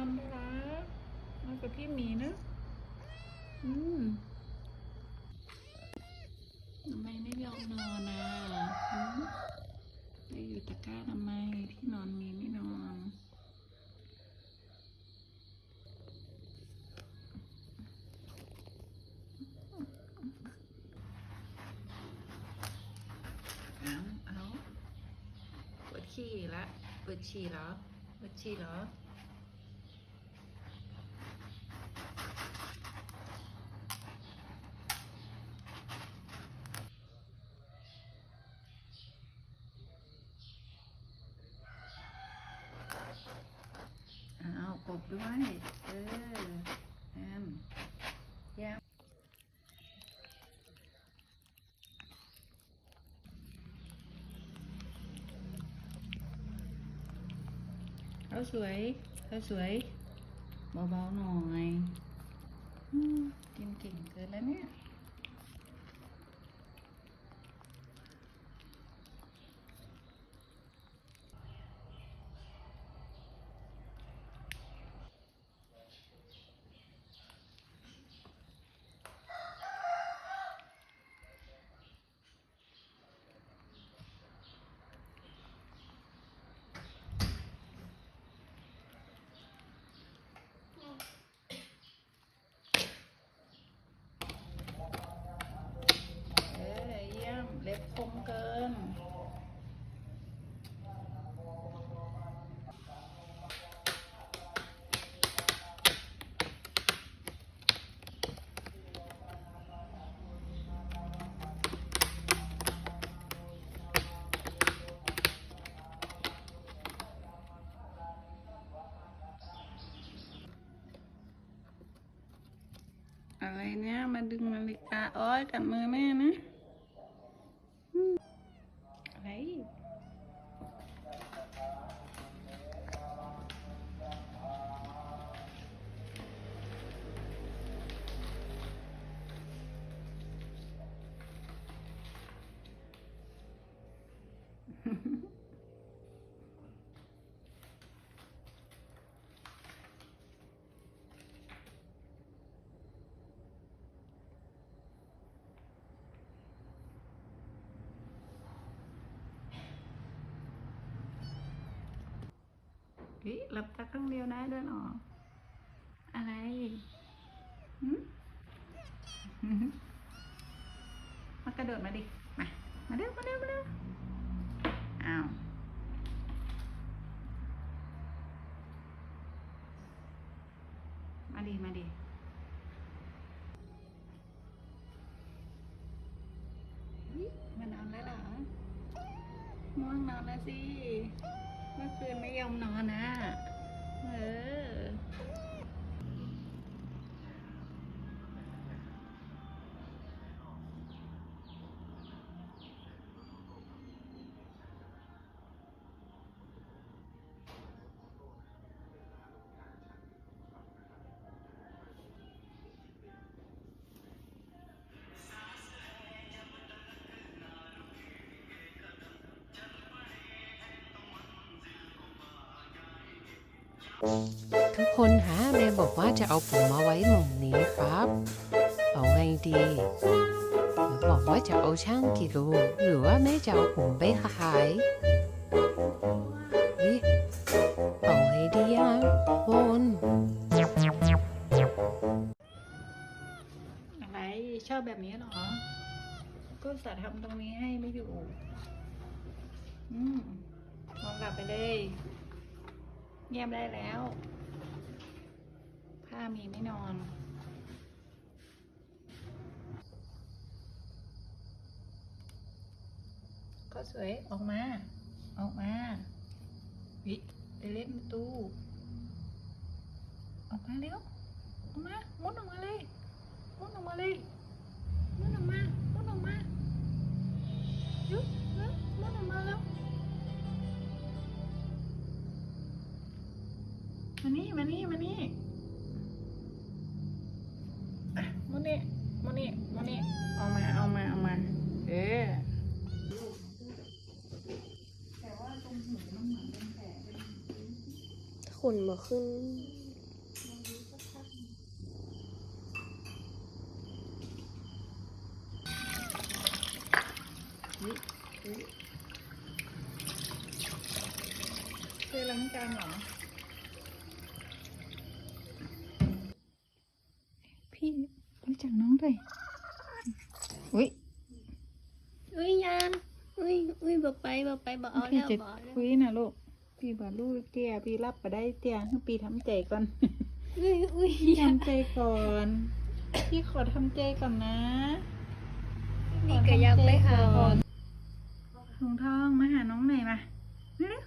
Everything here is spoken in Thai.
อนด้วยะมากับพี่หมีนะ อืมทำไมไม่ยอมนอนอะไปอยู่ตะกร้าทำไมที่นอนมีไม่นอนเอาเอาปวดขี้ละปวดฉี่เหรอปวดฉี่เหรอ ด้วยเออแอมแยมเขาสวยเขาสวยเบาๆหน่อยอกินเก่งเกินแล้วเนี่ย เออเยี่ยม เล็บคมเกิน อะไรเนี่ย มาดึงนาฬิกา อ้อยกับมือแม่นะ เฮ้ยหลับตาข้งเดียวนะเดินออกอะไรหืมากระโดดมาดิ มา มาเร็วมาเร็วมาเร็วอ้าวมาดิมาดิมานอนแล้วเหรอง่วงนอนแล้วสิ ไม่ยอมนอนนะ เออ ทุกคนฮะแม่บอกว่าจะเอาผมมาไว้มุมนี้ครับ เอาไงดีหรือบอกว่าจะเอาช่างกิโลหรือว่าแม่จะเอาผมไปขายเฮ้ยเอาไงดีอะคนอะไรชอบแบบนี้หรอ ก็สาห์ทำตรงนี้ให้ไม่อยู่ อืมนอนหลับไปเลย เงียบได้แล้ว ผ้ามีไม่นอน ก็สวยออกมา ออกมาวิไปเล่นประตู ออกมาเร็ว ออกมา มุดออกมาเลย มุดออกมาเลย มุดออกมา มุดออกมายุบยุบมุดออกมาแล้ว มานี่มานี่มานี่อะมานี่มานี่มานี่เอามาเอามาเอามาเออแต่ว่าตรงหูมันเหมือนเป็นแผลเป็นขนมาขึ้นอุ๊ยอุ๊ยเคยล้างจานเหรอ พี่รู้จักน้องด้วยอุ้ยอุ้ยยาอุ้ยอุ้ยบอกไปบอกไปบอกเอาพี่แล้วจะบอกแล้วคุยนะลูกบปีบาลูกเตี้ยปีรับมาได้เตี้ยให้ปีทำใจก่อนอุ้ยอุ้ยพี่ทำใจก่อน พี่ขอทำใจก่อนนะนี่ก็ยังไปหาหมอถุงทองมาหาน้องหน่อยมามาเร็ว